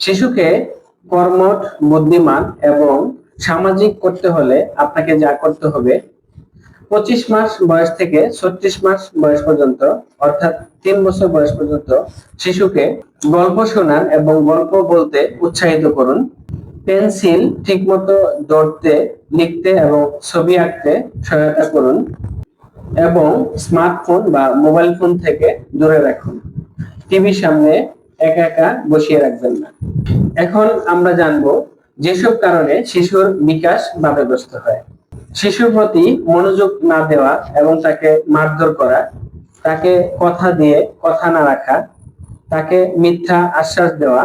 শিশুকে কর্মঠ, বুদ্ধিমান এবং সামাজিক করতে হলে আপনাকে যা করতে হবে, পঁচিশ মাস বয়স থেকে ছত্রিশ মাস বয়স পর্যন্ত, অর্থাৎ তিন বছর বয়স পর্যন্ত শিশুকে গল্প শোনান এবং গল্প বলতে উৎসাহিত করুন। পেন্সিল ঠিকমতো ধরতে, লিখতে এবং ছবি আঁকতে সহায়তা করুন এবং স্মার্টফোন বা মোবাইল ফোন থেকে দূরে রাখুন। টিভির সামনে একা একা বসিয়ে রাখবেন না। এখন আমরা জানব যেসব কারণে শিশুর বিকাশ বাধাগ্রস্ত হয়। শিশুর প্রতি মনোযোগ না দেওয়া এবং তাকে মারধর করা, তাকে কথা দিয়ে কথা না রাখা, তাকে মিথ্যা আশ্বাস দেওয়া,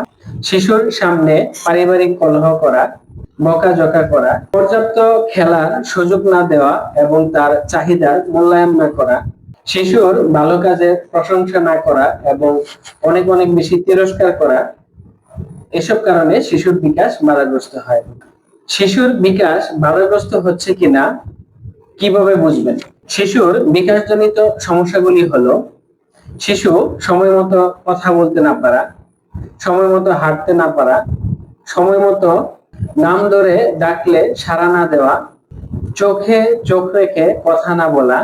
শিশুর সামনে পারিবারিক কলহ করা, বকাঝকা করা, পর্যাপ্ত খেলার সুযোগ না দেওয়া এবং তার চাহিদার মূল্যায়ন না করা শিশুর ভালো কাজের প্রশংসা না করা এবং অনেক অনেক বেশি তিরস্কার করা, এসব কারণে শিশুর বিকাশ বাধাগ্রস্ত হয়। শিশুর বিকাশ বাধাগ্রস্ত হচ্ছে কিনা কীভাবে বুঝবেন? শিশুর বিকাশজনিত সমস্যাগুলি হলো, শিশু সময় মতো কথা বলতে না পারা, সময় মতো হাঁটতে না পারা, সময় মতো নাম ধরে ডাকলে সাড়া না দেওয়া, চোখে চোখ রেখে কথা না বলা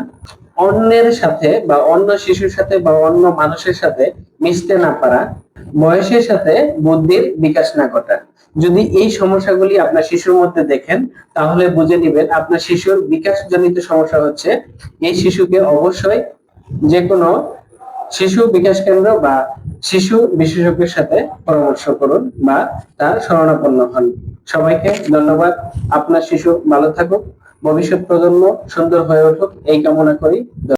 অন্যের সাথে বা অন্য শিশুর সাথে বা অন্য মানুষের সাথে মিশতে না পারা, বয়সের সাথে বুদ্ধির বিকাশ না ঘটা। যদি এই সমস্যাগুলি আপনার শিশুর মধ্যে দেখেন, তাহলে বুঝে নেবেন আপনার শিশুর বিকাশজনিত সমস্যা হচ্ছে, এই শিশুকে অবশ্যই যে কোনো শিশু বিকাশ কেন্দ্র বা শিশু বিশেষজ্ঞের সাথে পরামর্শ করুন বা তার শরণাপন্ন হন। সবাইকে ধন্যবাদ। আপনার শিশু ভালো থাকুক। ভবিষ্যৎ প্রজন্ম সুন্দর হয়ে উঠুক এই কামনা করি।